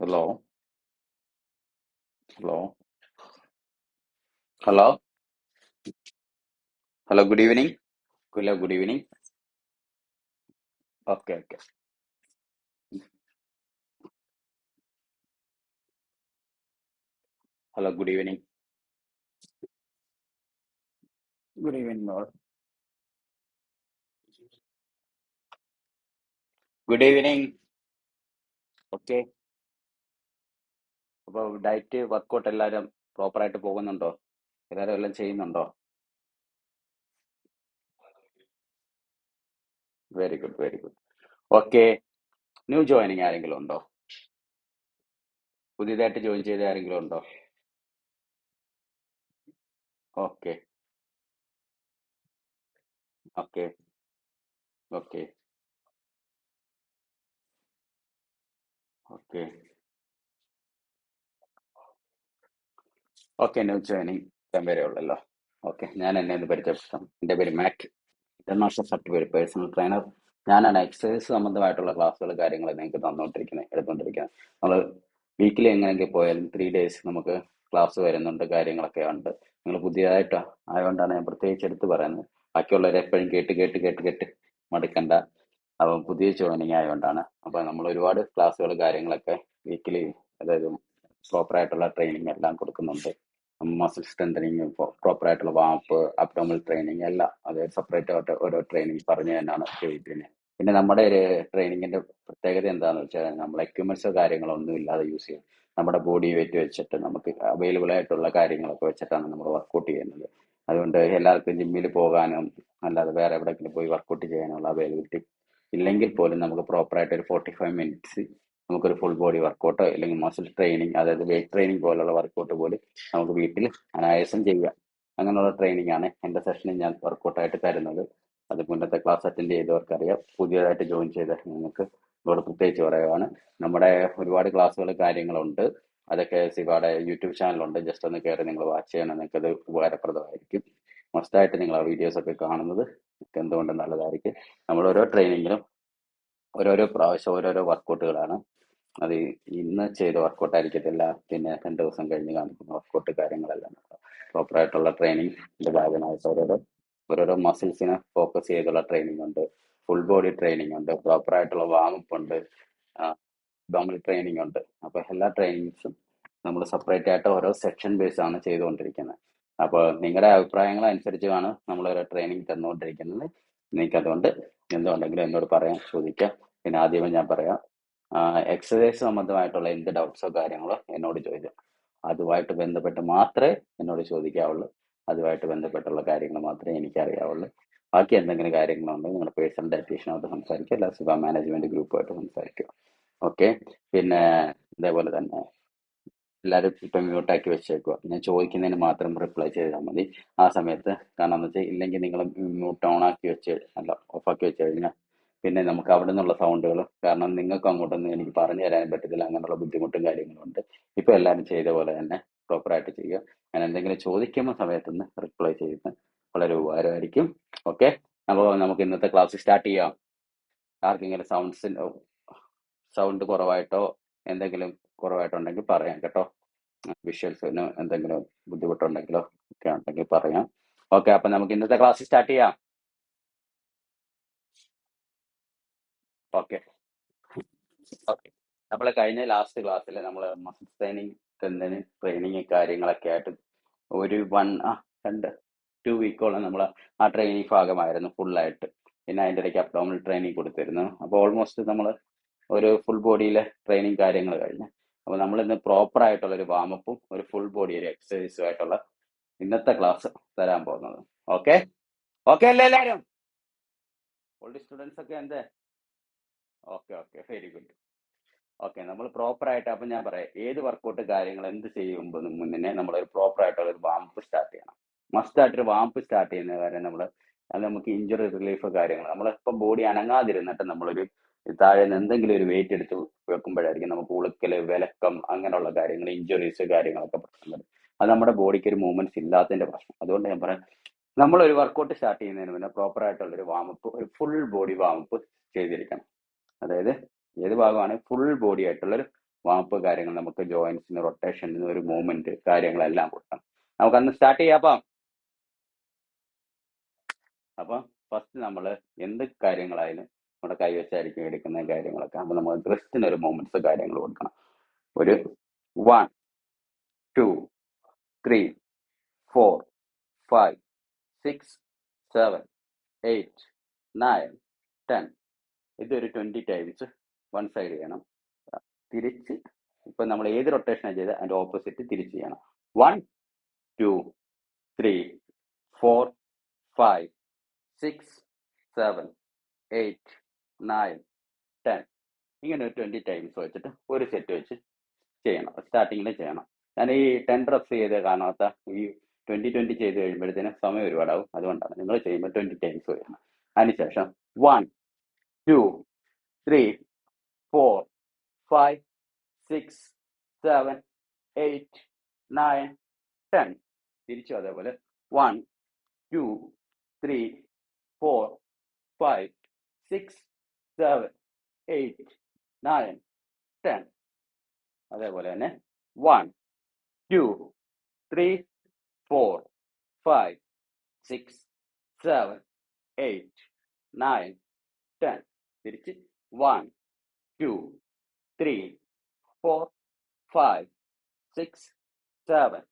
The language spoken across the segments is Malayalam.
Hello. Hello. Hello. Hello. Good evening. Hello. Good evening. Okay. Okay. Hello. Good evening. Good evening. Good evening. Okay. അപ്പോൾ ഡയറ്റ് വർക്കൗട്ട് എല്ലാവരും പ്രോപ്പറായിട്ട് പോകുന്നുണ്ടോ? എല്ലാവരും എല്ലാം ചെയ്യുന്നുണ്ടോ? Very good very good. Okay. New joining ആരെങ്കിലും ഉണ്ടോ? പുതിയതായിട്ട് ജോയിൻ ചെയ്ത ആരെങ്കിലും ഉണ്ടോ? Okay. Okay. Okay. Okay. Okay new joining ഇഷ്ടം വരെ ഉള്ളല്ലോ. ഓക്കെ ഞാൻ എന്നെ ഒന്ന് പരിചയപ്പെടുത്താം. എന്റെ പേര് Mac international certified personal trainer ഞാനാണ് എക്സസൈസ് സംബന്ധമായിട്ടുള്ള ക്ലാസ്സുകൾ കാര്യങ്ങൾ നിങ്ങൾക്ക് തന്നുകൊണ്ടിരിക്കുന്നത് എടുത്തുകൊണ്ടിരിക്കുന്നത്. നമ്മൾ വീക്കിലി എങ്ങനെയൊക്കെ പോയാലും ത്രീ ഡേയ്സ് നമുക്ക് ക്ലാസ് വരുന്നുണ്ട് കാര്യങ്ങളൊക്കെ ഉണ്ട്. നിങ്ങൾ പുതിയതായിട്ട് ആയതുകൊണ്ടാണ് ഞാൻ പ്രത്യേകിച്ച് എടുത്ത് പറയുന്നത്. ബാക്കിയുള്ളവരെ എപ്പോഴും കേട്ട് കേട്ട് കേട്ട് കേട്ട് മടുക്കണ്ട. അപ്പം പുതിയ ജോയിനിങ് ആയതുകൊണ്ടാണ്. അപ്പം നമ്മൾ ഒരുപാട് ക്ലാസ്സുകൾ കാര്യങ്ങളൊക്കെ വീക്കിലി അതായത് പ്രോപ്പറായിട്ടുള്ള ട്രെയിനിങ് എല്ലാം കൊടുക്കുന്നുണ്ട്. മസിൽ സ്ട്രെങ്തനിങ് പ്രോപ്പർ ആയിട്ടുള്ള വാപ്പ് അബ്ഡോമൽ ട്രെയിനിങ് എല്ലാം അത് സെപ്പറേറ്റ് ആയിട്ട് ഓരോ ട്രെയിനിങ് പറഞ്ഞു തന്നെയാണ് ചെയ്തിരുന്നത് പിന്നെ നമ്മുടെ ഒരു ട്രെയിനിങ്ങിന്റെ പ്രത്യേകത എന്താണെന്ന് വെച്ചാൽ നമ്മൾ എക്യുപ്മെന്റ്സോ കാര്യങ്ങളോ ഒന്നും ഇല്ലാതെ യൂസ് ചെയ്യും. നമ്മുടെ ബോഡി വെയിറ്റ് വെച്ചിട്ട് നമുക്ക് അവൈലബിൾ ആയിട്ടുള്ള കാര്യങ്ങളൊക്കെ വെച്ചിട്ടാണ് നമ്മൾ വർക്കൗട്ട് ചെയ്യുന്നത്. അതുകൊണ്ട് എല്ലാവർക്കും ജിമ്മിൽ പോകാനും അല്ലാതെ വേറെ എവിടെയെങ്കിലും പോയി വർക്കൗട്ട് ചെയ്യാനുള്ള അവൈലബിലിറ്റി ഇല്ലെങ്കിൽ പോലും നമുക്ക് പ്രോപ്പറായിട്ട് ഒരു ഫോർട്ടി ഫൈവ് മിനിറ്റ്സ് നമുക്കൊരു ഫുൾ ബോഡി വർക്കൗട്ടോ അല്ലെങ്കിൽ മസിൽ ട്രെയിനിങ് അതായത് വെയിറ്റ് ട്രെയിനിങ് പോലുള്ള വർക്കൗട്ട് പോലും നമുക്ക് വീട്ടിൽ അനായാസം ചെയ്യാം. അങ്ങനെയുള്ള ട്രെയിനിങ് ആണ് എന്റെ സെഷനിൽ ഞാൻ വർക്കൗട്ടായിട്ട് തരുന്നത്. അത് മുന്നത്തെ ക്ലാസ് അറ്റൻഡ് ചെയ്തവർക്ക് അറിയാം പുതിയതായിട്ട് ജോയിൻ ചെയ്ത നിങ്ങൾക്ക് ഇവിടെ പ്രത്യേകിച്ച് പറയുവാണ്. നമ്മുടെ ഒരുപാട് ക്ലാസ്സുകൾ കാര്യങ്ങളുണ്ട്. അതൊക്കെ സിവാടെ യൂട്യൂബ് ചാനലുണ്ട് ജസ്റ്റ് ഒന്ന് കയറി നിങ്ങൾ വാച്ച് ചെയ്യണം. നിങ്ങൾക്ക് അത് ഉപകാരപ്രദമായിരിക്കും മസ്റ്റായിട്ട് നിങ്ങൾ ആ വീഡിയോസ് ഒക്കെ കാണുന്നത് എന്തുകൊണ്ടും നല്ലതായിരിക്കും. നമ്മൾ ഓരോ ട്രെയിനിങ്ങിലും ഓരോരോ പ്രാവശ്യം ഓരോരോ വർക്കൗട്ടുകളാണ് അത് ഇന്ന് ചെയ്ത വർക്കൗട്ട് ആയിരിക്കത്തില്ല പിന്നെ രണ്ട് ദിവസം കഴിഞ്ഞ് കാണിക്കുന്ന വർക്കൗട്ട് കാര്യങ്ങളെല്ലാം. പ്രോപ്പർ ആയിട്ടുള്ള ട്രെയിനിങ്ങിന്റെ ഭാഗമായിട്ട് ഓരോരോ ഓരോരോ മസിൽസിനെ ഫോക്കസ് ചെയ്തുള്ള ട്രെയിനിങ് ഉണ്ട്. ഫുൾ ബോഡി ട്രെയിനിങ് ഉണ്ട്. പ്രോപ്പർ ആയിട്ടുള്ള വാമപ്പ് ഉണ്ട്. ഡോമിൽ ട്രെയിനിങ് ഉണ്ട്. അപ്പൊ എല്ലാ ട്രെയിനിങ്സും നമ്മൾ സെപ്പറേറ്റ് ആയിട്ട് ഓരോ സെക്ഷൻ ബേസ് ആണ് ചെയ്തുകൊണ്ടിരിക്കുന്നത്. അപ്പോൾ നിങ്ങളുടെ അഭിപ്രായങ്ങൾ അനുസരിച്ചാണ് നമ്മൾ ഓരോ ട്രെയിനിങ് തന്നുകൊണ്ടിരിക്കുന്നത്. നിങ്ങൾക്ക് അതുകൊണ്ട് എന്തുണ്ടെങ്കിലും എന്നോട് പറയാൻ ചോദിക്കാം. പിന്നെ ആദ്യമേ ഞാൻ പറയാം. എക്സസൈസ് സംബന്ധമായിട്ടുള്ള എന്ത് ഡൗട്ട്സോ കാര്യങ്ങളോ എന്നോട് ചോദിക്കാം. അതുമായിട്ട് ബന്ധപ്പെട്ട് മാത്രമേ എന്നോട് ചോദിക്കാവുള്ളൂ. അതുമായിട്ട് ബന്ധപ്പെട്ടുള്ള കാര്യങ്ങൾ മാത്രമേ എനിക്കറിയാവുള്ളൂ. ബാക്കി എന്തെങ്കിലും കാര്യങ്ങളുണ്ടെങ്കിൽ നിങ്ങളുടെ പേഴ്സണൽ ഡയറ്റീഷ്യനോട്ട് സംസാരിക്കുക. അല്ല സുഖ മാനേജ്മെന്റ് ഗ്രൂപ്പുമായിട്ട് സംസാരിക്കുക. ഓക്കെ പിന്നെ ഇതേപോലെ തന്നെ എല്ലാവരും ഇപ്പം മ്യൂട്ടാക്കി വെച്ചേക്കുക. ഞാൻ ചോദിക്കുന്നതിന് മാത്രം റിപ്ലൈ ചെയ്താൽ മതി. ആ സമയത്ത് കാരണം എന്ന് വെച്ചാൽ ഇല്ലെങ്കിൽ നിങ്ങൾ മ്യൂട്ട് ഓൺ ആക്കി വെച്ച് അല്ല ഓഫാക്കി വെച്ച് കഴിഞ്ഞാൽ പിന്നെ നമുക്ക് അവിടെ നിന്നുള്ള സൗണ്ടുകൾ കാരണം നിങ്ങൾക്ക് അങ്ങോട്ടൊന്നും എനിക്ക് പറഞ്ഞു തരാൻ പറ്റത്തില്ല അങ്ങനെയുള്ള ബുദ്ധിമുട്ടും കാര്യങ്ങളും ഉണ്ട്. ഇപ്പൊ എല്ലാവരും ചെയ്ത പോലെ തന്നെ പ്രോപ്പറായിട്ട് ചെയ്യുക. ഞാൻ എന്തെങ്കിലും ചോദിക്കുമ്പോൾ സമയത്തുനിന്ന് റിപ്ലൈ ചെയ്യുന്നത് വളരെ ഉപകാരമായിരിക്കും. ഓക്കെ അപ്പോൾ നമുക്ക് ഇന്നത്തെ ക്ലാസ് സ്റ്റാർട്ട് ചെയ്യാം. ആർക്കെങ്കിലും സൗണ്ട്സിന്റെ സൗണ്ട് കുറവായിട്ടോ എന്തെങ്കിലും കുറവായിട്ടുണ്ടെങ്കിൽ പറയാം കേട്ടോ. വിഷ്വൽസിന് എന്തെങ്കിലും ബുദ്ധിമുട്ടുണ്ടെങ്കിലോ ഒക്കെ ഉണ്ടെങ്കിൽ പറയാം. ഓക്കെ അപ്പൊ നമുക്ക് ഇന്നത്തെ ക്ലാസ് സ്റ്റാർട്ട് ചെയ്യാം. ഓക്കെ. ഓക്കെ. നമ്മൾ കഴിഞ്ഞ ലാസ്റ്റ് ക്ലാസ്സിൽ നമ്മൾ മസിൽ ട്രെയിനിങ് ട്രെയിനിങ് കാര്യങ്ങളൊക്കെ ആയിട്ട് ഒരു വൺ ആ രണ്ട് ടു വീക്കോളം നമ്മൾ ആ ട്രെയിനിങ് ഭാഗമായിരുന്നു ഫുള്ളായിട്ട് പിന്നെ അതിന്റെ ഇടയ്ക്ക് അബ്ഡോമിനൽ ട്രെയിനിങ് കൊടുത്തിരുന്നു. അപ്പോൾ ഓൾമോസ്റ്റ് നമ്മൾ ഒരു ഫുൾ ബോഡിയിലെ ട്രെയിനിങ് കാര്യങ്ങൾ കഴിഞ്ഞു. അപ്പോൾ നമ്മൾ ഇന്ന് പ്രോപ്പർ ആയിട്ടുള്ള ഒരു വാമപ്പും ഒരു ഫുൾ ബോഡി ഒരു എക്സസൈസും ആയിട്ടുള്ള ഇന്നത്തെ ക്ലാസ് തരാൻ പോകുന്നത്. ഓക്കെ? ഓക്കെ അല്ലേ എല്ലാവരും ഓൾഡ് സ്റ്റുഡൻസ് ഒക്കെ എന്ത്? Okay okay. Very good okay നമ്മൾ പ്രോപ്പർ ആയിട്ട് അപ്പം ഞാൻ പറയാം. ഏത് വർക്കൗട്ട് കാര്യങ്ങൾ എന്ത് ചെയ്യുമ്പോൾ മുന്നേ നമ്മൾ ഒരു പ്രോപ്പർ ആയിട്ടുള്ള ഒരു വാമ്പ് സ്റ്റാർട്ട് ചെയ്യണം. മസ്റ്റ് ആയിട്ടൊരു വാമ്പ് സ്റ്റാർട്ട് ചെയ്യുന്ന കാര്യം നമ്മൾ അത് നമുക്ക് ഇഞ്ചുറി റിലീഫ് കാര്യങ്ങൾ. നമ്മളിപ്പം ബോഡി അനങ്ങാതിരുന്നിട്ട് നമ്മളൊരു താഴെ നിന്ന് എന്തെങ്കിലും ഒരു വെയിറ്റ് എടുത്ത് വെക്കുമ്പോഴായിരിക്കും നമുക്ക് ഉളുക്കൽ വിലക്കം അങ്ങനെയുള്ള കാര്യങ്ങൾ ഇഞ്ചുറീസ് കാര്യങ്ങളൊക്കെ പ്രശ്നം വരും. അത് നമ്മുടെ ബോഡിക്ക് ഒരു മൂവ്മെന്റ്സ് ഇല്ലാത്തതിന്റെ പ്രശ്നം. അതുകൊണ്ട് ഞാൻ പറയാം നമ്മൾ ഒരു വർക്കൗട്ട് സ്റ്റാർട്ട് ചെയ്യുന്നതിന് മുന്നേ പ്രോപ്പർ ആയിട്ടുള്ള ഒരു വാമപ്പ് ഒരു ഫുൾ ബോഡി വാമപ്പ് ചെയ്തിരിക്കണം. അതായത് ഏത് ഭാഗമാണ് ഫുൾ ബോഡി ആയിട്ടുള്ള ഒരു വാപ്പ് കാര്യങ്ങൾ നമുക്ക് ജോയിൻസിന് റൊട്ടേഷന് ഒരു മൂവ്മെന്റ് കാര്യങ്ങളെല്ലാം കൊടുക്കണം. നമുക്കന്ന് സ്റ്റാർട്ട് ചെയ്യാം അപ്പം. ഫസ്റ്റ് നമ്മൾ എന്ത് കാര്യങ്ങളായാലും നമ്മുടെ കൈവച്ചായിരിക്കും എടുക്കുന്ന കാര്യങ്ങളൊക്കെ. അപ്പൊ നമ്മൾ ബ്രസ്റ്റിന് ഒരു മൂവ്മെന്റ്സ് കാര്യങ്ങൾ കൊടുക്കണം. ഒരു one two three four five six seven eight nine ten ഇതൊരു ട്വന്റി ടൈംസ് വൺ സൈഡ് ചെയ്യണം. തിരിച്ച് ഇപ്പൊ നമ്മൾ ഏത് റൊട്ടേഷനാണ് ചെയ്ത് അതിന്റെ ഓപ്പോസിറ്റ് തിരിച്ച് ചെയ്യണം. One two three four five six seven eight nine ten ഇങ്ങനെ ഒരു ട്വന്റി ടൈംസ് വെച്ചിട്ട് ഒരു സെറ്റ് വെച്ച് ചെയ്യണം. സ്റ്റാർട്ടിങ്ങിൽ ചെയ്യണം. ഞാൻ ഈ ടെൻ റെപ്സ് ചെയ്ത് കാണാത്ത ഈ ട്വന്റി ട്വന്റി ചെയ്ത് കഴിയുമ്പോഴത്തേനും സമയം ഒരുപാടാവും. അതുകൊണ്ടാണ് നിങ്ങൾ ചെയ്യുമ്പോൾ ട്വന്റി ടൈംസ് ചെയ്യണം. അതിനുശേഷം one two three, four, five, six, seven, eight, nine, ten. തിരിച്ചു അതേപോലെ. One two three four five six seven eight nine ten അതേപോലെ തന്നെ. One two three four five six seven eight nine ten തിരിച്ച് one two three four five six seven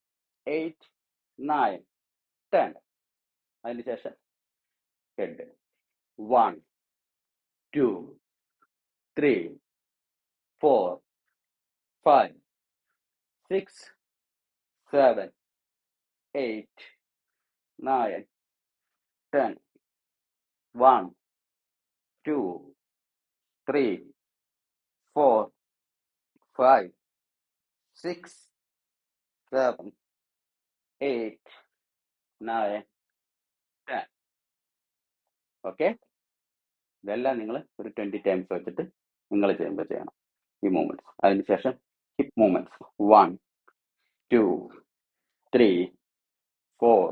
eight nine ten അതിന് ശേഷം head one two three four five six seven eight nine ten one two three four, five, six, seven, eight, nine, ten. Okay ഇതെല്ലാം നിങ്ങൾ ഒരു ട്വന്റി ടൈംസ് വെച്ചിട്ട് നിങ്ങൾ ചെയ്യുമ്പോൾ ചെയ്യണം. ഈ മൂവ്മെന്റ്സ് അതിനുശേഷം hip movements one two three four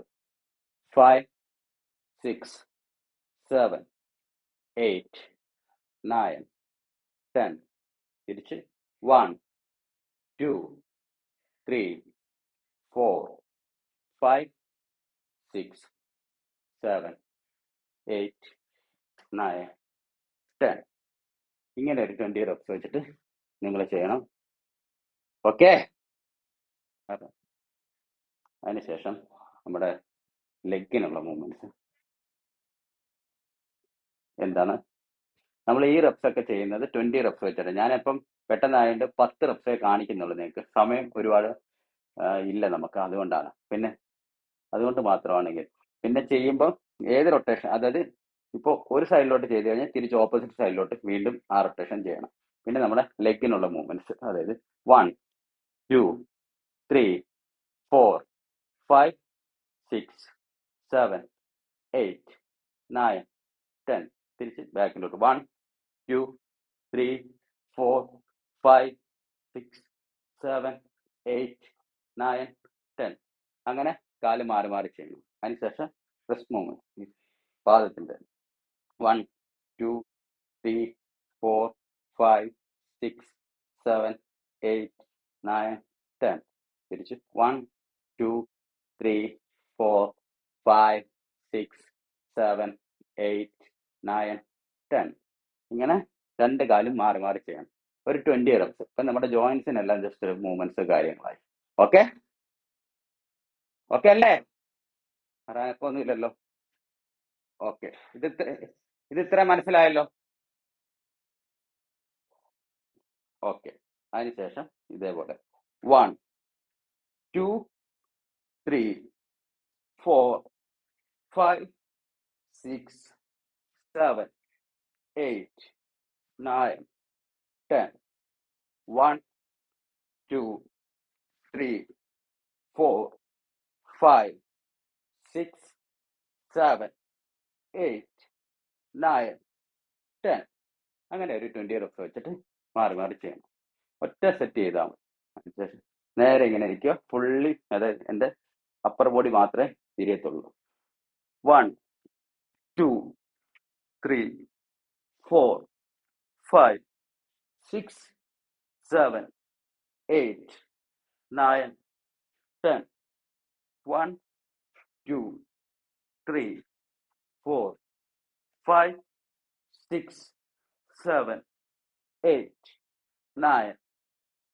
five six seven eight nine ten തിരിച്ച് one two three four five six seven eight nine ten ഇങ്ങനെ ഒരു ട്വന്റി റെപ്സ് വെച്ചിട്ട് നിങ്ങൾ ചെയ്യണം. ഓക്കെ അതിനുശേഷം നമ്മുടെ ലെഗിനുള്ള മൂവ്മെന്റ്സ് എന്താണ്? നമ്മൾ ഈ റെപ്സ് ഒക്കെ ചെയ്യുന്നത് ട്വന്റി റെപ്സ് വെച്ചിട്ട്. ഞാനിപ്പം പെട്ടെന്നായതുകൊണ്ട് പത്ത് റെപ്സേ കാണിക്കുന്നുള്ളൂ നിങ്ങൾക്ക് സമയം ഒരുപാട് ഇല്ല നമുക്ക്. അതുകൊണ്ടാണ്. പിന്നെ അതുകൊണ്ട് മാത്രമാണെങ്കിൽ. പിന്നെ ചെയ്യുമ്പോൾ ഏത് റൊട്ടേഷൻ അതായത് ഇപ്പോൾ ഒരു സൈഡിലോട്ട് ചെയ്ത് കഴിഞ്ഞാൽ തിരിച്ച് ഓപ്പോസിറ്റ് സൈഡിലോട്ട് വീണ്ടും ആ റൊട്ടേഷൻ ചെയ്യണം. പിന്നെ നമ്മുടെ ലെഗിനുള്ള മൂവ്മെന്റ്സ് അതായത് one two three four five six seven eight nine ten തിരിച്ച് ബാക്കിലോട്ട് one two three four five six seven eight nine ten അങ്ങനെ കാൽ മാറി മാറി ചെയ്യണം അതിനുശേഷം rest movement പാദത്തിന്റെ one two three four five six seven eight nine ten തിരിച്ച് one two three four five six seven eight nine ten ഇങ്ങനെ രണ്ട് കാലും മാറി മാറി ചെയ്യണം. ഒരു ട്വന്റി റെപ്സ് ഇപ്പൊ നമ്മുടെ ജോയിൻസിനെല്ലാം ജസ്റ്റ് മൂവ്മെന്റ്സ് കാര്യങ്ങളായി. ഓക്കെ ഓക്കെ അല്ലേ? അറിയാനൊന്നുമില്ലല്ലോ ഓക്കെ ഇത് ഇത് ഇത്ര മനസ്സിലായല്ലോ? ഓക്കെ അതിനുശേഷം ഇതേപോലെ. One two three four five six seven eight nine ten one two three four five six seven eight nine ten അങ്ങനെ ഒരു ട്വന്റി റെപ്സ് വെച്ചിട്ട് മാറി മാറി ചെയ്യണം. ഒറ്റ സെറ്റ് ചെയ്താൽ മതി. നേരെ ഇങ്ങനെ ഇരിക്കുക. ഫുള്ളി അതായത് എന്റെ അപ്പർ ബോഡി മാത്രമേ തിരിയത്തുള്ളൂ. One two three four five six seven eight nine ten one two three four five six seven eight nine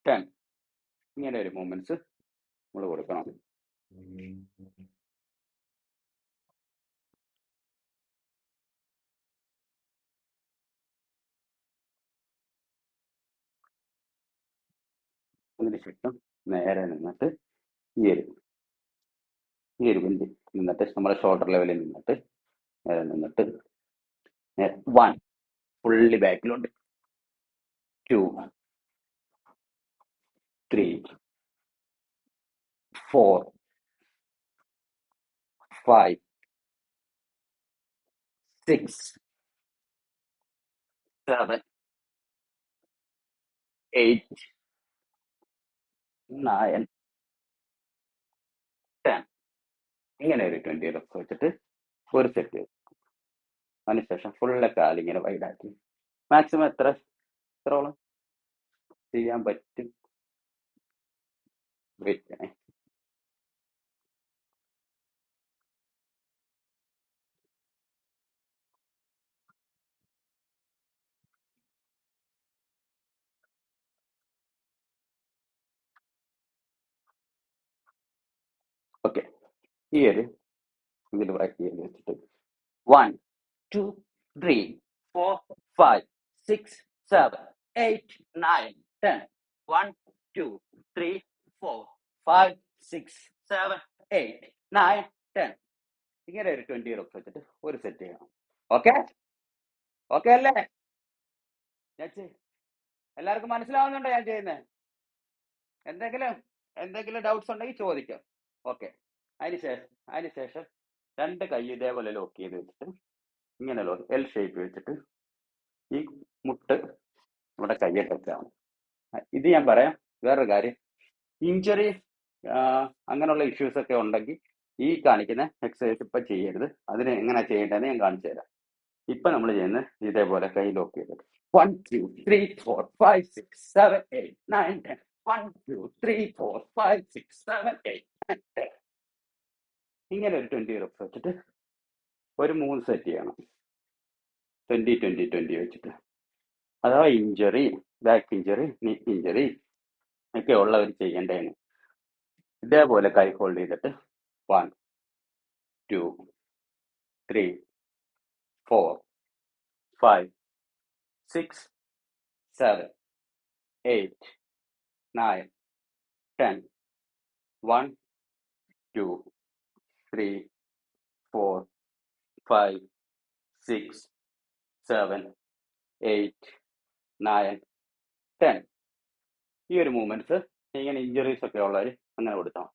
ten ഇങ്ങനെ ഒരു മൂമെന്റ്സ് നമ്മൾ കൊടുക്കണം അതിനുശേഷം നേരെ നിന്നിട്ട് ഈ ഒരു ഈ ബിന്ദു നിന്നിട്ട് നമ്മുടെ ഷോൾഡർ ലെവലിൽ നിന്നിട്ട് നേരെ നിന്നിട്ട് one fully ബാക്കിലുണ്ട്. Two three four five six seven eight nine ten. ഇങ്ങനെ ഒരു ട്വന്റി റെപ്സ് വെച്ചിട്ട് ഒരു സെറ്റ് അതിനുശേഷം ഫുള്ള് കാലിങ്ങനെ ആക്കി. മാക്സിമം എത്ര? എത്രോളം ചെയ്യാൻ പറ്റും? വെയിറ്റ് ഓക്കെ ഈ ഒരു ഇതിൽ വാക്ക് ചെയ്ത് വെച്ചിട്ട്. One two three four five six seven eight nine ten one two three four five six seven eight nine ten ഇങ്ങനെ ഒരു ട്വന്റി റെപ്സ് വെച്ചിട്ട് ഒരു സെറ്റ് ചെയ്യണം. ഓക്കെ ഓക്കെ അല്ലേ? എല്ലാവർക്കും മനസ്സിലാവുന്നുണ്ടോ ഞാൻ ചെയ്യുന്നത് എന്തെങ്കിലും എന്തെങ്കിലും ഡൗട്ട്സ് ഉണ്ടെങ്കിൽ ചോദിക്കാം. ഓക്കെ അതിനുശേഷം അതിനുശേഷം രണ്ട് കൈ ഇതേപോലെ ലോക്ക് ചെയ്ത് വെച്ചിട്ട് ഇങ്ങനെ ലോക്ക് എൽ ഷേപ്പ് വെച്ചിട്ട് ഈ മുട്ട് നമ്മുടെ വെച്ചാണ് ഇത് ഞാൻ പറയാം. വേറൊരു കാര്യം. ഇഞ്ചറി അങ്ങനെയുള്ള ഇഷ്യൂസ് ഒക്കെ ഉണ്ടെങ്കിൽ ഈ കാണിക്കുന്ന എക്സസൈസ് ഇപ്പം ചെയ്യരുത്. അതിന് എങ്ങനെ ചെയ്യേണ്ടതെന്ന് ഞാൻ കാണിച്ചു തരാം. ഇപ്പൊ നമ്മൾ ചെയ്യുന്നത് ഇതേപോലെ കൈ ലോക്ക് ചെയ്തിട്ട്. One two three four five six seven eight nine ten one two three four five six seven eight ഇങ്ങനെ ഒരു ട്വന്റി റെപ്സ് വെച്ചിട്ട് ഒരു മൂന്ന് സെറ്റ് ചെയ്യണം. ട്വന്റി ട്വന്റി ട്വന്റി വെച്ചിട്ട്. അഥവാ injury back injury knee injury ഒക്കെ ഉള്ളവർ ചെയ്യേണ്ടതിന് ഇതേപോലെ കൈ ഹോൾഡ് ചെയ്തിട്ട് one two three four five six seven eight nine ten one two three four five six seven eight nine ten ഈ ഒരു മൂവ്മെന്റ്സ് ഇങ്ങനെ ഇഞ്ചുറീസ് ഒക്കെ ഉള്ളവർ അങ്ങനെ കൊടുത്താൽ.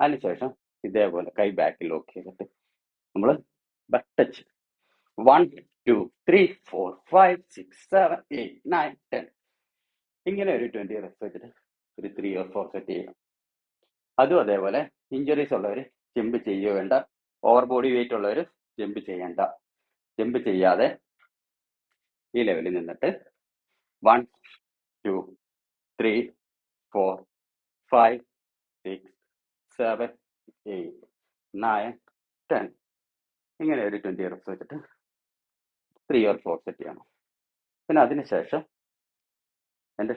അതിനുശേഷം ഇതേപോലെ കൈ ബാക്കിൽ ലോക്ക് ചെയ്തിട്ട് നമ്മൾ ബട്ടച്ച് one two three four five six seven eight nine ten ഇങ്ങനെ ഒരു ട്വന്റി റെസ്റ്റ് വെച്ചിട്ട് ഒരു ത്രീ ഓർ ഫോർ സെറ്റ് ചെയ്യണം. അതും അതേപോലെ ഇഞ്ചറീസ് ഉള്ളവർ ജമ്പ് ചെയ്യുക വേണ്ട. ഓവർ ബോഡി വെയിറ്റ് ഉള്ളവർ ജമ്പ് ചെയ്യണ്ട. ജമ്പ് ചെയ്യാതെ ഈ ലെവലിൽ നിന്നിട്ട് one two three four five six seven eight nine ten ഇങ്ങനെ ഒരു ട്വന്റി റിപ്സ് വെച്ചിട്ട് ത്രീ ഓർ ഫോർ സെറ്റ് ചെയ്യണം. പിന്നെ അതിനുശേഷം എന്റെ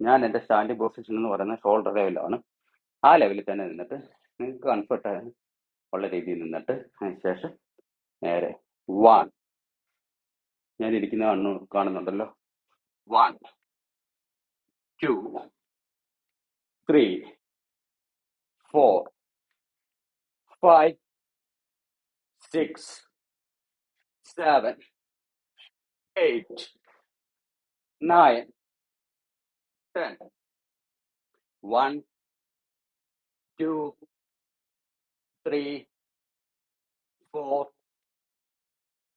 ഞാൻ എന്റെ സ്റ്റാൻഡിങ് പൊസിഷൻ എന്ന് പറയുന്നത് ഷോൾഡർ ലെവലാണ് ആ ലെവലിൽ തന്നെ നിന്നിട്ട് നിങ്ങൾക്ക് കംഫർട്ട് ഉള്ള രീതിയിൽ നിന്നിട്ട് അതിനുശേഷം നേരെ വൺ ഞാൻ ഇരിക്കുന്ന കണ്ണു കാണുന്നുണ്ടല്ലോ. One two three four five six seven eight nine ten one two three, four,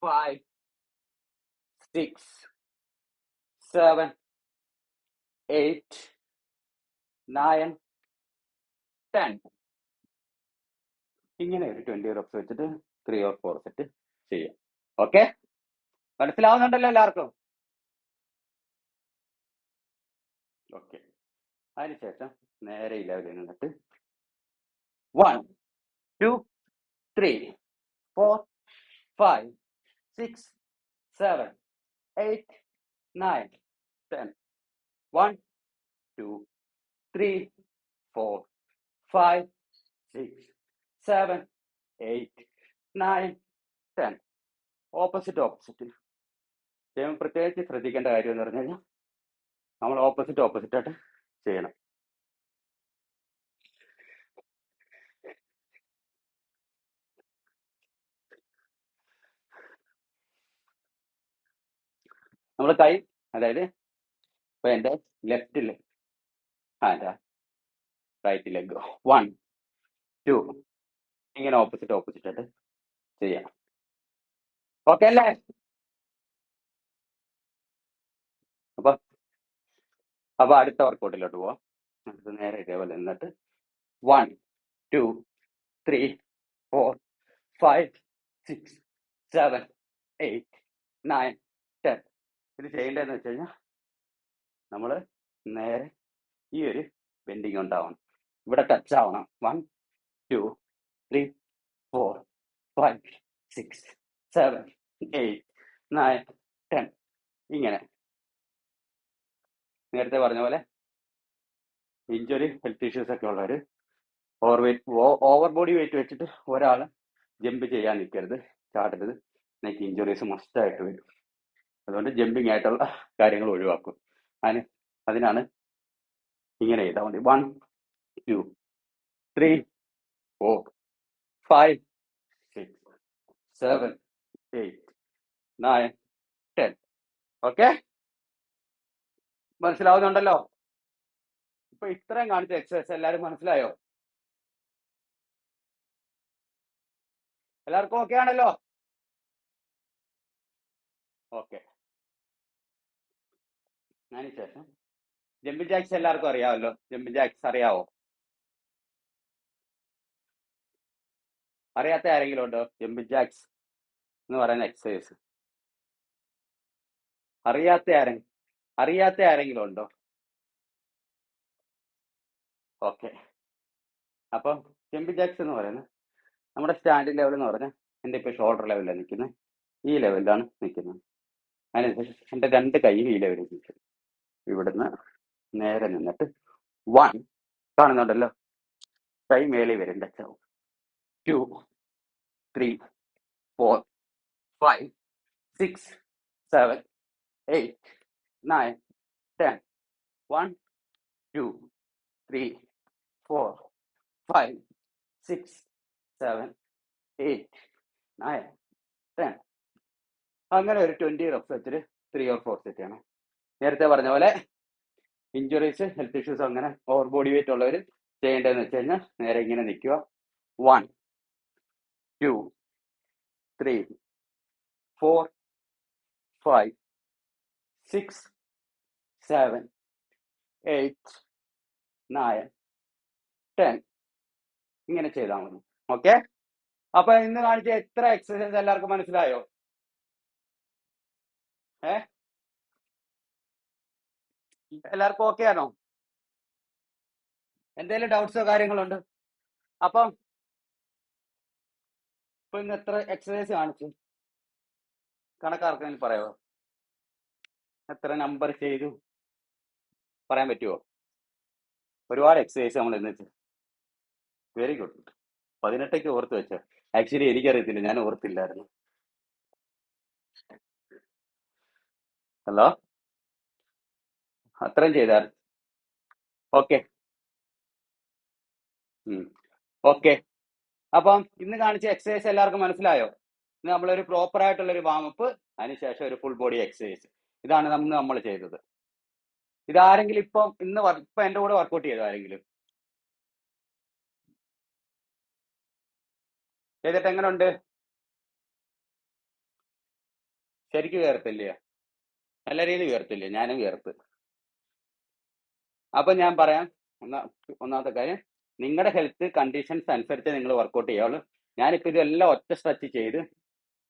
five, six, seven, eight, nine, ten ഇങ്ങനെ ഒരു ട്വന്റി റെപ്സ് വെച്ചിട്ട് ത്രീ ഓർ ഫോർ സെറ്റ് ചെയ്യാം. ഓക്കെ മനസ്സിലാവുന്നുണ്ടല്ലോ എല്ലാവർക്കും? ഓക്കെ അതിനുശേഷം നേരെ ഈ ലെവലിൽ നിന്നിട്ട് one two, three, four, five, six, seven, eight, nine, ten. One, two, three, four, five, six, seven, eight, nine, ten. Opposite opposite ചെയ്യുമ്പോൾ പ്രത്യേകിച്ച് ശ്രദ്ധിക്കേണ്ട കാര്യം എന്ന് പറഞ്ഞു കഴിഞ്ഞാൽ നമ്മൾ ഓപ്പോസിറ്റ് ഓപ്പോസിറ്റ് ആയിട്ട് ചെയ്യണം നമ്മൾ കൈ അതായത് ഇപ്പൊ എന്റെ left leg hand right leg one two ഇങ്ങനെ ഓപ്പോസിറ്റ് ഓപ്പോസിറ്റ് ആയിട്ട് ചെയ്യാം. ഓക്കെ അല്ലേ? അപ്പൊ അപ്പൊ അടുത്ത വർക്കൗട്ടിലോട്ട് പോവാം. അടുത്ത നേരെ ഇതേപോലെ എന്നിട്ട് one two three four five six seven eight nine ഇത് ചെയ്യേണ്ടതെന്ന് വെച്ച് കഴിഞ്ഞാൽ നമ്മൾ നേരെ ഈ ഒരു ബെൻഡിങ് ഉണ്ടാവണം. ഇവിടെ ടച്ച് ആവണം. One two three four five six seven eight nine ten ഇങ്ങനെ. നേരത്തെ പറഞ്ഞ പോലെ ഇഞ്ചുറി ഹെൽത്ത് ഇഷ്യൂസ് ഒക്കെ ഉള്ളവർ over weight over body weight വെച്ചിട്ട് ഒരാൾ ജമ്പ് ചെയ്യാൻ നിൽക്കരുത് ചാടരുത്. നെക്ക് ഇഞ്ചുറീസ് മസ്റ്റായിട്ട് വരും. അതുകൊണ്ട് ജമ്പിങ് ആയിട്ടുള്ള കാര്യങ്ങൾ ഒഴിവാക്കും. അതിന് അതിനാണ് ഇങ്ങനെ ചെയ്താൽ മതി one two three four five six seven eight nine ten okay മനസ്സിലാവുന്നുണ്ടല്ലോ? ഇപ്പൊ ഇത്രയും കാണിച്ച എക്സസൈസ് എല്ലാവരും മനസ്സിലായോ? എല്ലാവർക്കും ഓക്കെ ആണല്ലോ? ഓക്കെ അതിനുശേഷം ജമ്പി ജാക്സ് എല്ലാവർക്കും അറിയാമല്ലോ ജമ്പി ജാക്സ് അറിയാവോ? അറിയാത്ത ആരെങ്കിലും ഉണ്ടോ? ജമ്പി ജാക്സ് എന്ന് പറയുന്ന എക്സസൈസ് അറിയാത്ത ആരെങ്കിലും അറിയാത്ത ആരെങ്കിലും ഉണ്ടോ? ഓക്കെ. അപ്പം ജമ്പി ജാക്സ് എന്ന് പറയുന്നത് നമ്മുടെ സ്റ്റാൻഡിങ് ലെവൽ എന്ന് പറഞ്ഞാൽ എന്റെ ഇപ്പോൾ ഷോൾഡർ ലെവലിലാണ് നിൽക്കുന്നത്. ഈ ലെവലിലാണ് നിൽക്കുന്നത്. അതിനുശേഷം എന്റെ രണ്ട് കൈയും ഈ ലെവലിൽ നിൽക്കും ഇവിടുന്ന് നേരെ നിന്നിട്ട് വൺ കാണുന്നുണ്ടല്ലോ. കൈ മേലെ വരും ടച്ച് ആവും two three four five six seven eight nine ten one two three four five six seven eight nine ten അങ്ങനെ ഒരു ട്വന്റി വെച്ചിട്ട് ത്രീ ഓർ ഫോർ സെറ്റ് ചെയ്യണം. നേരത്തെ പറഞ്ഞ പോലെ ഇഞ്ചുറീസ് ഹെൽത്ത് ഇഷ്യൂസ് അങ്ങനെ ഓവർ ബോഡി വെയിറ്റ് ഉള്ളവർ ചെയ്യേണ്ടതെന്ന് വെച്ച് കഴിഞ്ഞാൽ നേരെ ഇങ്ങനെ നിൽക്കുക. One two three four five six seven eight nine ten ഇങ്ങനെ ചെയ്താൽ മതി. ഓക്കെ അപ്പൊ ഇന്ന് കാണിച്ച എത്ര എക്സസൈസ് എല്ലാവർക്കും മനസ്സിലായോ? ഏ? എല്ലാവർക്കും ഓക്കെ ആണോ? എന്തെങ്കിലും ഡൗട്ട്സോ കാര്യങ്ങളുണ്ട്? അപ്പം ഇപ്പൊ ഇന്ന് എത്ര എക്സസൈസ് കാണിച്ചു? കണക്കാർക്കെങ്കിലും പറയാമോ എത്ര നമ്പർ ചെയ്തു? പറയാൻ പറ്റുമോ ഒരുപാട് എക്സസൈസ് നമ്മൾ ഇന്ന് വെരി ഗുഡ് പതിനെട്ടൊക്കെ ഓർത്ത് വെച്ചോ. ആക്ച്വലി എനിക്കറിയത്തില്ല. ഞാൻ ഓർത്തില്ലായിരുന്നു. ഹലോ അത്രയും ചെയ്താൽ ഓക്കെ. ഓക്കെ. അപ്പം ഇന്ന് കാണിച്ച എക്സസൈസ് എല്ലാവർക്കും മനസ്സിലായോ? ഇന്ന് നമ്മളൊരു പ്രോപ്പർ ആയിട്ടുള്ള ഒരു വാമപ്പ് അതിനുശേഷം ഒരു ഫുൾ ബോഡി എക്സസൈസ് ഇതാണ് നമ്മൾ നമ്മൾ ചെയ്തത്. ഇതാരെങ്കിലും ഇപ്പം ഇന്ന് ഇപ്പം എന്റെ കൂടെ വർക്കൗട്ട് ചെയ്തോ ആരെങ്കിലും? ചെയ്തിട്ട് എങ്ങനെയുണ്ട് ശരിക്കും ഉയർത്തില്ലേ നല്ല രീതിയിൽ ഉയർത്തില്ലേ ഞാനും കയർത്ത് അപ്പൊ ഞാൻ പറയാം ഒന്നാ ഒന്നാമത്തെ കാര്യം നിങ്ങളുടെ ഹെൽത്ത് കണ്ടീഷൻസ് അനുസരിച്ച് നിങ്ങൾ വർക്കൗട്ട് ചെയ്യാവുള്ളൂ. ഞാനിപ്പോൾ ഇതെല്ലാം ഒറ്റ സ്ട്രെച്ച് ചെയ്ത്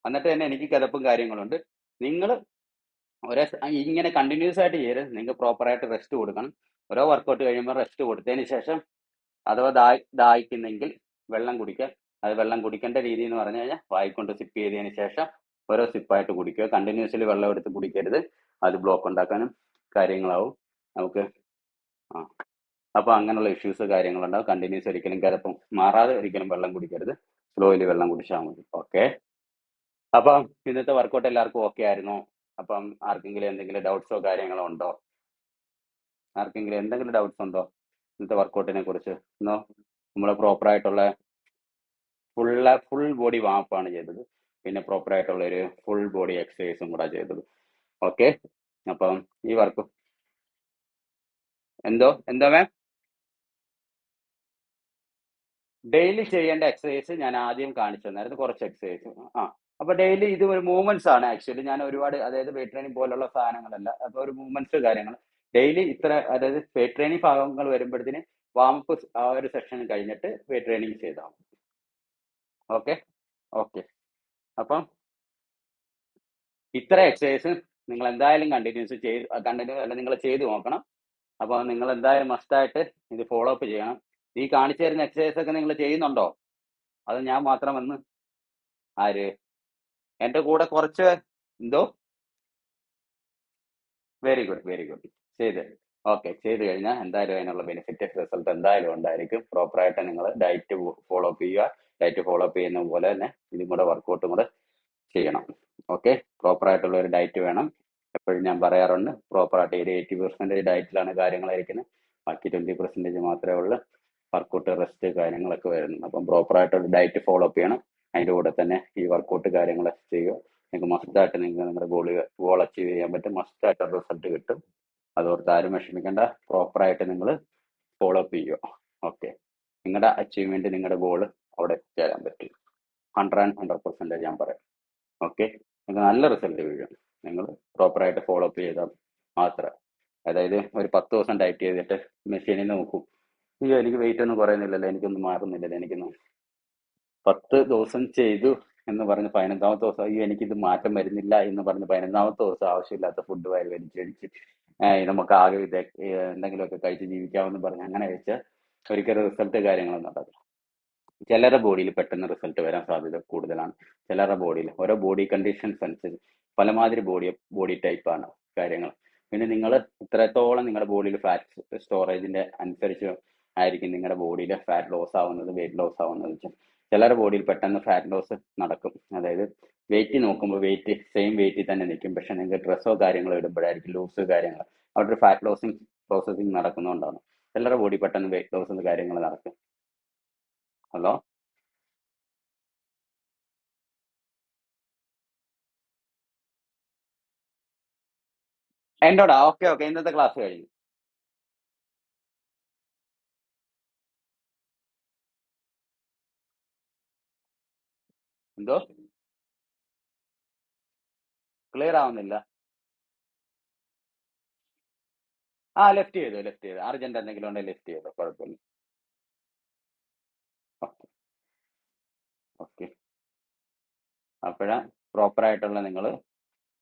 എന്നിട്ട് തന്നെ എനിക്ക് കിതപ്പും കാര്യങ്ങളുണ്ട്. നിങ്ങൾ ഒരേ ഇങ്ങനെ കണ്ടിന്യൂസ് ആയിട്ട് ചെയ്യരുത്. നിങ്ങൾക്ക് പ്രോപ്പറായിട്ട് റെസ്റ്റ് കൊടുക്കണം. ഓരോ വർക്കൗട്ട് കഴിയുമ്പോൾ റെസ്റ്റ് കൊടുത്തതിന് ശേഷം അഥവാ ദാഹി ദാഹിക്കുന്നെങ്കിൽ വെള്ളം കുടിക്കുക. അത് വെള്ളം കുടിക്കേണ്ട രീതി എന്ന് പറഞ്ഞു കഴിഞ്ഞാൽ വായിക്കൊണ്ട് സിപ്പ് ചെയ്തതിന് ശേഷം ഓരോ സിപ്പായിട്ട് കുടിക്കുക. കണ്ടിന്യൂസ്ലി വെള്ളം എടുത്ത് കുടിക്കരുത്. അത് ബ്ലോക്ക് ഉണ്ടാക്കാനും കാര്യങ്ങളാവും. നമുക്ക് ആ. അപ്പോൾ അങ്ങനെയുള്ള ഇഷ്യൂസ് കാര്യങ്ങളുണ്ടാവും കണ്ടിന്യൂസ് ഒരിക്കലും കിടപ്പം മാറാതെ ഒരിക്കലും വെള്ളം കുടിക്കരുത്. സ്ലോയിലി വെള്ളം കുടിച്ചാൽ മതി. ഓക്കെ അപ്പം ഇന്നത്തെ വർക്കൗട്ട് എല്ലാവർക്കും ഓക്കെ ആയിരുന്നു. അപ്പം ആർക്കെങ്കിലും എന്തെങ്കിലും ഡൗട്ട്സോ കാര്യങ്ങളോ ഉണ്ടോ? ആർക്കെങ്കിലും എന്തെങ്കിലും ഡൗട്ട്സ് ഉണ്ടോ? ഇന്നത്തെ വർക്കൗട്ടിനെ കുറിച്ച്? ഇന്നോ? നമ്മൾ പ്രോപ്പർ ആയിട്ടുള്ള ഫുള്ള ഫുൾ ബോഡി വാപ്പാണ് ചെയ്തത്. പിന്നെ പ്രോപ്പർ ആയിട്ടുള്ള ഒരു ഫുൾ ബോഡി എക്സസൈസും കൂടെ ചെയ്തത്. ഓക്കെ അപ്പം ഈ വർക്ക് എന്തോ? എന്തോ മാം? ഡെയിലി ചെയ്യേണ്ട എക്സസൈസ് ഞാൻ ആദ്യം കാണിച്ചു തന്നായിരുന്നു കുറച്ച് എക്സസൈസ്. ആ. അപ്പൊ ഡെയിലി ഇത് ഒരു മൂവ്മെന്റ്സ് ആണ് ആക്ച്വലി. ഞാൻ ഒരുപാട് അതായത് വെയിറ്റ് ട്രെയിനിങ് പോലുള്ള സാധനങ്ങളല്ല. അപ്പൊ ഒരു മൂവ്മെന്റ്സ് കാര്യങ്ങൾ. ഡെയിലി ഇത്ര അതായത് വെയിറ്റ് ട്രെയിനിങ് ഭാഗങ്ങൾ വരുമ്പോഴത്തേന് വാമപ്പ് ആ ഒരു സെക്ഷൻ കഴിഞ്ഞിട്ട് വെയിറ്റ് ട്രെയിനിങ് ചെയ്താൽ ഓക്കെ? ഓക്കെ. അപ്പം ഇത്ര എക്സസൈസ് നിങ്ങൾ എന്തായാലും കണ്ടിന്യൂസ് ചെയ്ത് കണ്ടിന്യൂ അല്ല നിങ്ങൾ ചെയ്ത് നോക്കണം. അപ്പോൾ നിങ്ങൾ എന്തായാലും മസ്റ്റായിട്ട് ഇത് ഫോളോ അപ്പ് ചെയ്യണം. ഈ കാണിച്ചു തരുന്ന എക്സസൈസ് ഒക്കെ നിങ്ങൾ ചെയ്യുന്നുണ്ടോ? അത് ഞാൻ മാത്രം വന്ന് ആര്? എന്റെ കൂടെ കുറച്ച് എന്തോ? വെരി ഗുഡ് വെരി ഗുഡ് ചെയ്ത് ഓക്കെ ചെയ്ത് കഴിഞ്ഞാൽ എന്തായാലും അതിനുള്ള ബെനിഫിറ്റ് റിസൾട്ട് എന്തായാലും ഉണ്ടായിരിക്കും. പ്രോപ്പറായിട്ട് നിങ്ങൾ ഡയറ്റ് ഫോളോ അപ്പ് ചെയ്യുക. ഡയറ്റ് ഫോളോ അപ്പ് ചെയ്യുന്ന പോലെ തന്നെ ഇതും കൂടെ വർക്കൗട്ടും കൂടെ ചെയ്യണം. ഓക്കെ പ്രോപ്പറായിട്ടുള്ള ഒരു ഡയറ്റ് വേണം. എപ്പോഴും ഞാൻ പറയാറുണ്ട്. പ്രോപ്പറായിട്ട് ഒരു എയ്റ്റി പെർസെന്റേജ് ഡയറ്റിലാണ് കാര്യങ്ങളായിരിക്കുന്നത്. ബാക്കി ട്വന്റി പെർസെന്റേജ് മാത്രമേ ഉള്ളൂ. വർക്കൗട്ട് റെസ്റ്റ് കാര്യങ്ങളൊക്കെ വരുന്നത് അപ്പം പ്രോപ്പറായിട്ടൊരു ഡയറ്റ് ഫോളോ അപ്പ് ചെയ്യണം. അതിന്റെ കൂടെ തന്നെ ഈ വർക്കൗട്ട് കാര്യങ്ങൾ ചെയ്യുക. നിങ്ങൾക്ക് മസ്റ്റായിട്ട് നിങ്ങൾക്ക് നിങ്ങളുടെ ഗോൾ ഗോൾ അച്ചീവ് ചെയ്യാൻ പറ്റും. മസ്റ്റായിട്ട് റിസൾട്ട് കിട്ടും. അതോർത്ത് ആരും വിഷമിക്കേണ്ട. പ്രോപ്പറായിട്ട് നിങ്ങൾ ഫോളോ അപ്പ് ചെയ്യുക. ഓക്കെ നിങ്ങളുടെ അച്ചീവ്മെന്റ് നിങ്ങളുടെ ഗോൾ അവിടെ എത്തിച്ചേരാൻ പറ്റും. ഹൺഡ്രഡ് ആൻഡ് ഹൺഡ്രഡ് പെർസെന്റേജ് ഞാൻ പറയാം. ഓക്കെ നിങ്ങൾക്ക് നല്ല റിസൾട്ട് വീഴും നിങ്ങൾ പ്രോപ്പറായിട്ട് ഫോളോ അപ്പ് ചെയ്താൽ മാത്രം. അതായത് ഒരു പത്ത് ദിവസം ഡയറ്റ് ചെയ്തിട്ട് മെഷീനിൽ നോക്കും. അയ്യോ എനിക്ക് വെയിറ്റ് ഒന്നും കുറയുന്നില്ലല്ലോ എനിക്കൊന്നും മാറുന്നില്ലല്ലോ എനിക്കൊന്നും പത്ത് ദിവസം ചെയ്തു എന്ന് പറഞ്ഞ് പതിനൊന്നാമത്തെ ദിവസം അയ്യോ എനിക്കിത് മാറ്റം വരുന്നില്ല എന്ന് പറഞ്ഞ് പതിനൊന്നാമത്തെ ദിവസം ആവശ്യമില്ലാത്ത ഫുഡ് വയർ വലിച്ചടിച്ച് നമുക്ക് ആകെ ഇത് എന്തെങ്കിലുമൊക്കെ കഴിച്ച് ജീവിക്കാമെന്ന് പറഞ്ഞ് അങ്ങനെ വെച്ച് ഒരിക്കലും റിസൾട്ട് കാര്യങ്ങളൊന്നും ഉണ്ടാകില്ല ചിലരുടെ ബോഡിയിൽ പെട്ടെന്ന് റിസൾട്ട് വരാൻ സാധ്യത കൂടുതലാണ്. ചിലരുടെ ബോഡിയിൽ ഓരോ ബോഡി കണ്ടീഷൻസ് അനുസരിച്ച് പലമാതിരി ബോഡി ബോഡി ടൈപ്പാണ് കാര്യങ്ങൾ. പിന്നെ നിങ്ങൾ ഇത്രത്തോളം നിങ്ങളുടെ ബോഡിയിൽ ഫാറ്റ് സ്റ്റോറേജിന്റെ അനുസരിച്ച് ആയിരിക്കും നിങ്ങളുടെ ബോഡിയിൽ ഫാറ്റ് ലോസ് ആവുന്നത് വെയിറ്റ് ലോസ് ആവുന്നത്. ചിലരുടെ ബോഡിയിൽ പെട്ടെന്ന് ഫാറ്റ് ലോസ് നടക്കും. അതായത് വെയിറ്റ് നോക്കുമ്പോൾ വെയിറ്റ് സെയിം വെയിറ്റിൽ തന്നെ നിൽക്കും പക്ഷെ നിങ്ങൾക്ക് ഡ്രസ്സോ കാര്യങ്ങളോ ഇടുമ്പോഴായിരിക്കും ലൂസ് കാര്യങ്ങൾ അവിടെ ഒരു ഫാറ്റ് ലോസിങ് പ്രോസസ്സിങ് നടക്കുന്നതുകൊണ്ടാണ് ചിലരുടെ ബോഡി പെട്ടെന്ന് വെയിറ്റ് ലോസ് കാര്യങ്ങൾ നടക്കും. ഹലോ എന്നോടാ ഓക്കെ ഓക്കെ. ഇന്നത്തെ ക്ലാസ് കഴിഞ്ഞു. എന്തോ? ക്ലിയർ ആവുന്നില്ല. ആ ലെഫ്റ്റ് ചെയ്തു ലെഫ്റ്റ് ചെയ്തു. അർജന്റ് എന്തെങ്കിലും ഉണ്ടെങ്കിൽ ലെഫ്റ്റ് ചെയ്തു. കുഴപ്പമില്ല. ഓക്കെ. ഓക്കെ. അപ്പോഴാ പ്രോപ്പർ ആയിട്ടുള്ള നിങ്ങൾ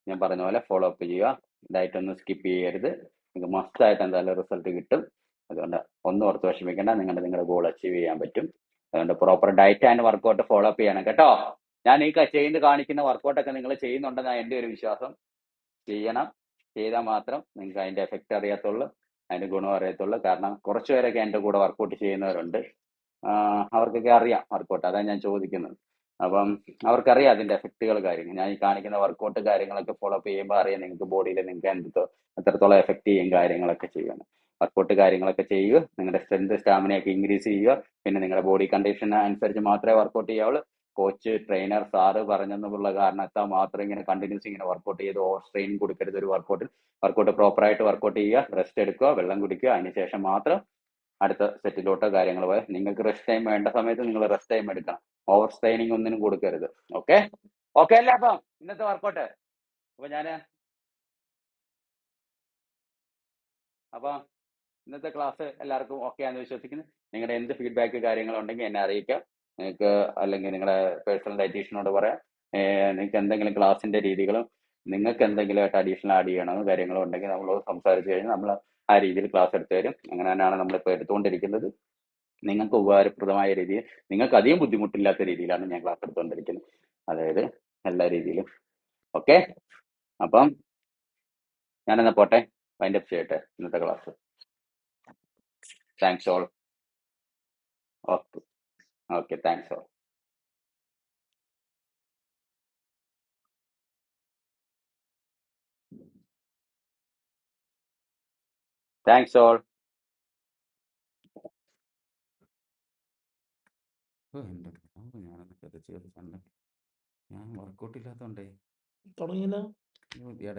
ഞാൻ പറഞ്ഞ പോലെ ഫോളോ അപ്പ് ചെയ്യുക. ഒന്ന് സ്കിപ്പ് ചെയ്യരുത്. നിങ്ങൾക്ക് മസ്റ്റ് ആയിട്ട് എന്തായാലും റിസൾട്ട് കിട്ടും. അതുകൊണ്ട് ഒന്നും ഓർത്ത് വിഷമിക്കേണ്ട. നിങ്ങളുടെ നിങ്ങളുടെ ഗോൾ അച്ചീവ് ചെയ്യാൻ പറ്റും. അതുകൊണ്ട് proper diet and workout follow up ചെയ്യണം കേട്ടോ. ഞാൻ ഈ ചെയ്ത് കാണിക്കുന്ന വർക്കൗട്ടൊക്കെ നിങ്ങൾ ചെയ്യുന്നുണ്ടെന്നാണ് എന്റെ ഒരു വിശ്വാസം. ചെയ്യണം. ചെയ്താൽ മാത്രം നിങ്ങൾക്ക് അതിന്റെ എഫക്റ്റ് അറിയത്തുള്ളൂ. അതിന്റെ ഗുണം അറിയത്തുള്ളൂ. കാരണം കുറച്ച് പേരൊക്കെ എന്റെ കൂടെ വർക്കൗട്ട് ചെയ്യുന്നവരുണ്ട്. അവർക്കൊക്കെ അറിയാം വർക്കൗട്ട് അതാണ് ഞാൻ ചോദിക്കുന്നത്. അപ്പം അവർക്കറിയാം അതിന്റെ എഫക്റ്റുകൾ കാര്യങ്ങൾ. ഞാൻ ഈ കാണിക്കുന്ന വർക്കൗട്ട് കാര്യങ്ങളൊക്കെ ഫോളോ അപ്പ് ചെയ്യുമ്പോൾ അറിയാം നിങ്ങൾക്ക് ബോഡിയിൽ നിങ്ങൾക്ക് എന്തോ എത്രത്തോളം എഫക്റ്റ് ചെയ്യും കാര്യങ്ങളൊക്കെ ചെയ്യണം വർക്കൗട്ട് കാര്യങ്ങളൊക്കെ ചെയ്യുക നിങ്ങളുടെ സ്ട്രെങ്ത് സ്റ്റാമിനയൊക്കെ ഇൻക്രീസ് ചെയ്യുക. പിന്നെ നിങ്ങളുടെ ബോഡി കണ്ടീഷൻ അനുസരിച്ച് മാത്രമേ വർക്കൗട്ട് ചെയ്യാവുള്ളൂ. കോച്ച് ട്രെയിനർ സാറ് പറഞ്ഞെന്നുള്ള കാരണത്താൽ മാത്രം ഇങ്ങനെ കണ്ടിന്യൂസ് ഇങ്ങനെ വർക്കൗട്ട് ചെയ്ത് ഓവർ സ്ട്രെയിൻ കൊടുക്കരുത് ഒരു വർക്കൗട്ടിൽ വർക്കൗട്ട് പ്രോപ്പറായിട്ട് വർക്കൗട്ട് ചെയ്യുക റെസ്റ്റ് എടുക്കുക വെള്ളം കുടിക്കുക. അതിനുശേഷം മാത്രം അടുത്ത സെറ്റിലോട്ടോ കാര്യങ്ങൾ പോയാൽ നിങ്ങൾക്ക് റെസ്റ്റ് ടൈം വേണ്ട സമയത്ത് നിങ്ങൾ റെസ്റ്റ് ടൈം എടുക്കണം. ഓവർ സ്ട്രെയിനിങ് ഒന്നിനും കൊടുക്കരുത്. ഓക്കെ ഓക്കെ അല്ലേ അപ്പം? ഇന്നത്തെ വർക്കൗട്ട് അപ്പൊ ഞാൻ അപ്പൊ ഇന്നത്തെ ക്ലാസ് എല്ലാവർക്കും ഓക്കെ ആണെന്ന് വിശ്വസിക്കുന്നു. നിങ്ങളുടെ എന്ത് ഫീഡ്ബാക്ക് കാര്യങ്ങളുണ്ടെങ്കിൽ എന്നെ അറിയിക്കാം. നിങ്ങൾക്ക് അല്ലെങ്കിൽ നിങ്ങളുടെ പേഴ്സണൽ ഡയറ്റീഷ്യനോട് പറയാം. നിങ്ങൾക്ക് എന്തെങ്കിലും ക്ലാസിന്റെ രീതികളും നിങ്ങൾക്ക് എന്തെങ്കിലും ആയിട്ട് അഡീഷണൽ ആഡ് ചെയ്യണമെന്ന് കാര്യങ്ങളും ഉണ്ടെങ്കിൽ നമ്മൾ സംസാരിച്ച് കഴിഞ്ഞാൽ നമ്മൾ ആ രീതിയിൽ ക്ലാസ് എടുത്തു തരും. അങ്ങനെ തന്നെയാണ് നമ്മളിപ്പോൾ എടുത്തുകൊണ്ടിരിക്കുന്നത്. നിങ്ങൾക്ക് ഉപകാരപ്രദമായ രീതിയിൽ നിങ്ങൾക്ക് അധികം ബുദ്ധിമുട്ടില്ലാത്ത രീതിയിലാണ് ഞാൻ ക്ലാസ് എടുത്തുകൊണ്ടിരിക്കുന്നത്. അതായത് എല്ലാ രീതിയിലും. ഓക്കെ അപ്പം ഞാനെന്നാ പോട്ടെ? വൈൻഡപ്പ് ചെയ്യട്ടെ ഇന്നത്തെ class thanks all okay okay thanks all thanks all എന്റെ കർത്താവേ, ഞാനൊന്ന് കിതച്ച് കിതച്ച് ഞാൻ വർക്കൗട്ട് ഇല്ലാത്തോണ്ടേ. തുടങ്ങിയില്ല